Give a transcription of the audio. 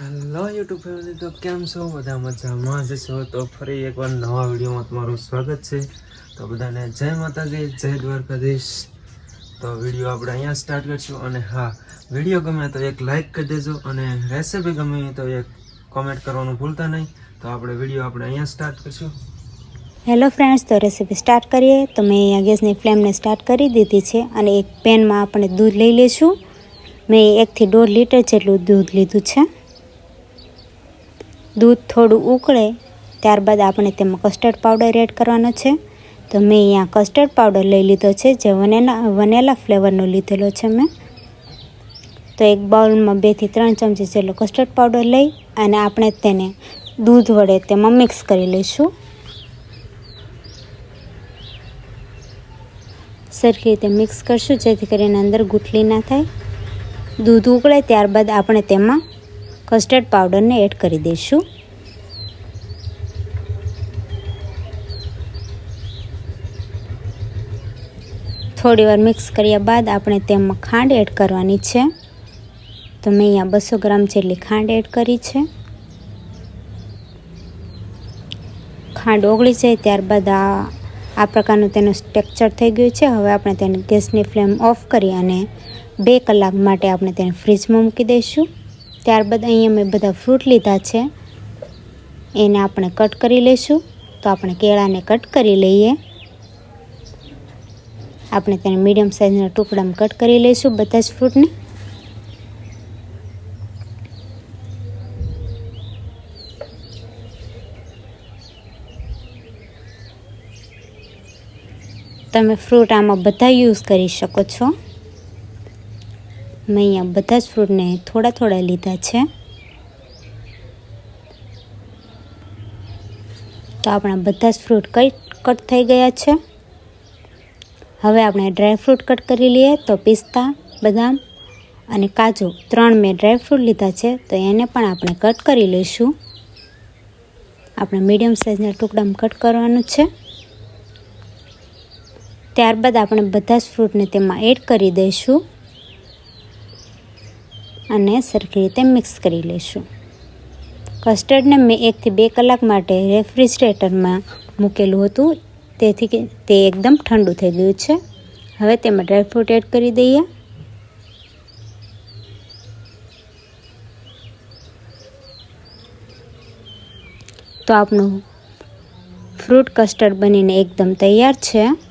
Hello YouTube family તો કેમ છો? બધા મજામાં જ છો? તો ફરી એકવાર નવા વિડીયોમાં તમારું સ્વાગત છે. તો બધાને જય માતાજી, જય દ્વારકાધીશ. તો વીડિયો આપણે અહીંયા સ્ટાર્ટ કરીશું. અને હા, વીડિયો ગમે તો એક લાઇક કરી દેજો. અને રેસીપી ગમે તો એક કોમેન્ટ કરવાનું ભૂલતા નહીં. તો આપણે વીડિયો આપણે અહીંયા સ્ટાર્ટ કરીશું. હેલો ફ્રેન્ડ્સ તો રેસીપી સ્ટાર્ટ કરીએ. તો મેં અહીંયા ગેસની ફ્લેમને સ્ટાર્ટ કરી દીધી છે. અને એક પેનમાં આપણે દૂધ લઈ લઈશું. મેં એકથી દોઢ લીટર જેટલું દૂધ લીધું છે. દૂધ થોડું ઉકળે, ત્યારબાદ આપણે તેમાં કસ્ટર્ડ પાવડર એડ કરવાનો છે. તો મેં અહીંયા કસ્ટર્ડ પાવડર લઈ લીધો છે, જે વનેલા વનેલા ફ્લેવરનો લીધેલો છે મેં. તો એક બાઉલમાં બેથી ત્રણ ચમચી જેટલો કસ્ટર્ડ પાવડર લઈ અને આપણે તેને દૂધ વડે તેમાં મિક્સ કરી લઈશું. સરખી રીતે મિક્સ કરશું, જેથી કરીને અંદર ગુઠલી ના થાય. દૂધ ઉકળે, ત્યારબાદ આપણે તેમાં કસ્ટર્ડ પાવડરને એડ કરી દઈશું. થોડીવાર મિક્સ કર્યા બાદ આપણે તેમાં ખાંડ એડ કરવાની છે. તો મેં અહીંયા બસો ગ્રામ જેટલી ખાંડ એડ કરી છે. ખાંડ ઓગળી જાય ત્યારબાદ આ આ પ્રકારનું તેનું સ્ટ્રેક્ચર થઈ ગયું છે. હવે આપણે તેને ગેસની ફ્લેમ ઓફ કરી અને બે કલાક માટે આપણે તેને ફ્રીજમાં મૂકી દઈશું. ત્યારબાદ અહીંયા મેં બધા ફ્રૂટ લીધા છે. એને આપણે કટ કરી લઈશું. તો આપણે કેળાને કટ કરી લઈએ. આપણે તેને મીડિયમ સાઇઝના ટુકડામાં કટ કરી લઈશું બધા જ ફ્રૂટને. તમે ફ્રૂટ આમાં બધા યુઝ કરી શકો છો. મેં અહીંયા બધા જ ફ્રૂટને થોડા થોડા લીધા છે. તો આપણા બધા જ ફ્રૂટ કઈ કટ થઈ ગયા છે. હવે આપણે ડ્રાય ફ્રૂટ કટ કરી લઈએ તો પિસ્તા, બદામ અને કાજુ ત્રણ મેં ડ્રાય ફ્રૂટ લીધા છે, તો એને પણ આપણે કટ કરી લઈશું. આપણે મીડિયમ સાઇઝના ટુકડામાં કટ કરવાનું છે. ત્યારબાદ આપણે બધા જ ફ્રૂટને તેમાં એડ કરી દઈશું. અને સરખી રીતે મિક્સ કરી લઈશું કસ્ટર્ડને મેં એકથી બે કલાક માટે રેફ્રિજરેટરમાં મૂકેલું હતું. તેથી તે એકદમ ઠંડુ થઈ ગયું છે. હવે તેમાં ડ્રાયફ્રૂટ એડ કરી દઈએ. તો આપણું ફ્રૂટ કસ્ટર્ડ બનીને એકદમ તૈયાર છે.